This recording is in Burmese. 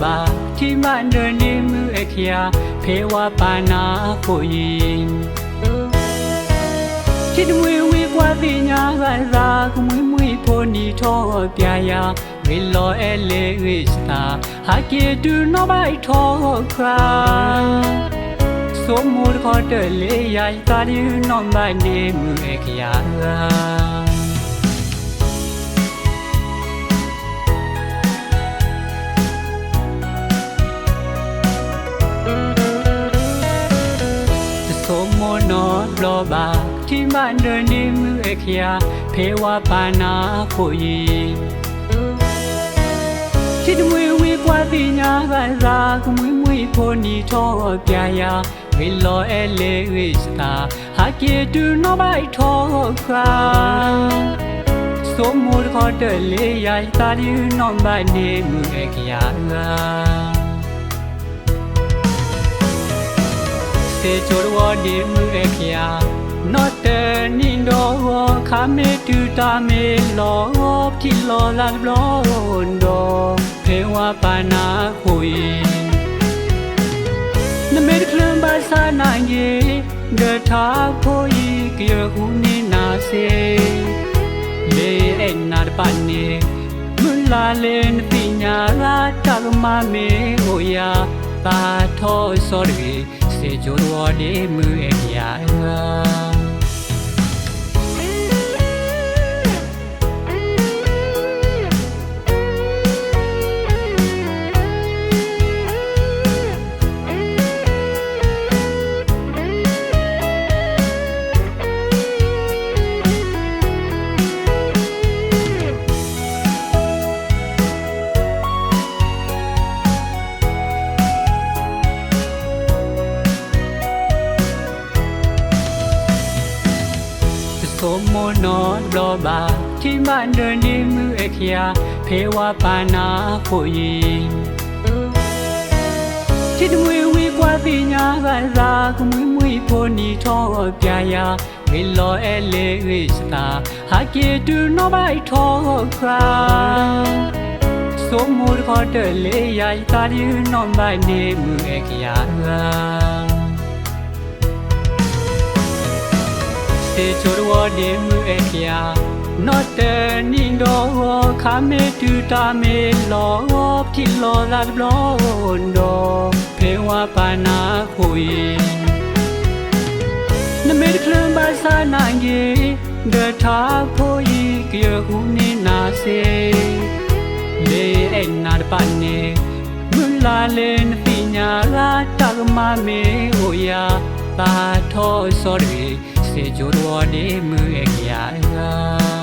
ဘာတိမန်ဒနေမှုအခရာဖေဝပါနာကိုရင်ချစ်မွေဝေကွာသိညာကသာကမွေမွေဖိုနီထောပြာယာဝေလောအဲလေဝိစတာဟာကေတူနောဘိုက်ထောခရာสมมูลขอเตเลยายตาดีน้องบ้านเดมือเอกยา နောလောဘာတိမန္တနိမှုအခရာဖေဝပါနာကိုယီချစ်တမွေဝေကွာတိညာကစားကမွေမွေဖို့နီထောပြရာဝေလောအဲလေဝိစတာဟာကေတူနောဘိုက်ထောခရာဆိုမူခေါ်တယ်လေရိုက်တာဒီနောဘိုက်နေမှုအခရာ စေချိုရဝဒီမှုရခယာနော့တနိန်တော်ခမေတူတာမေလောတိလောလာဘလောန်ဒိုဖေဝပါနာခွေနမေကလမ်ဘာစာနိုင်ကြီးဒထာဖိုဤကေဟုနိနာစေလေအနာဒပနေမလာလေနပညာလာတကမမေဟိုယာတာထောစောရီ စေဂျိုရောဒီမူအပြာ ဆိုမနောလောဘာတိမန္တနိမှုအခရာဖေဝပါနာကိုယီချစ်တမွေဝေကွာတိညာကစားကမွေမွေဖို့နီထောပြရာဝေလောအဲလေဝိစတာဟာကေတူနောဘိုက်ထောခရာဆိုမူခေါ်တယ်လေရိုက်တာဒီနောဘိုက်နေမှုအခရာစေချိုရဝ ဒီမှုအခယာနော့တနိန်တော်ခမေတူတာမေလောတိလောလာဘလောန်ဒိုဖေဝပါနာခွေနမေကလမ်ဘာစာနိုင်ကြီးဒထာဖိုဤကေဟုနိနာစေလေအနာဒပနေမလာလေနတိညာလာတကမမေဟိုယာတာထောစောရီ စေဂျိုရောဒီမှုအကြ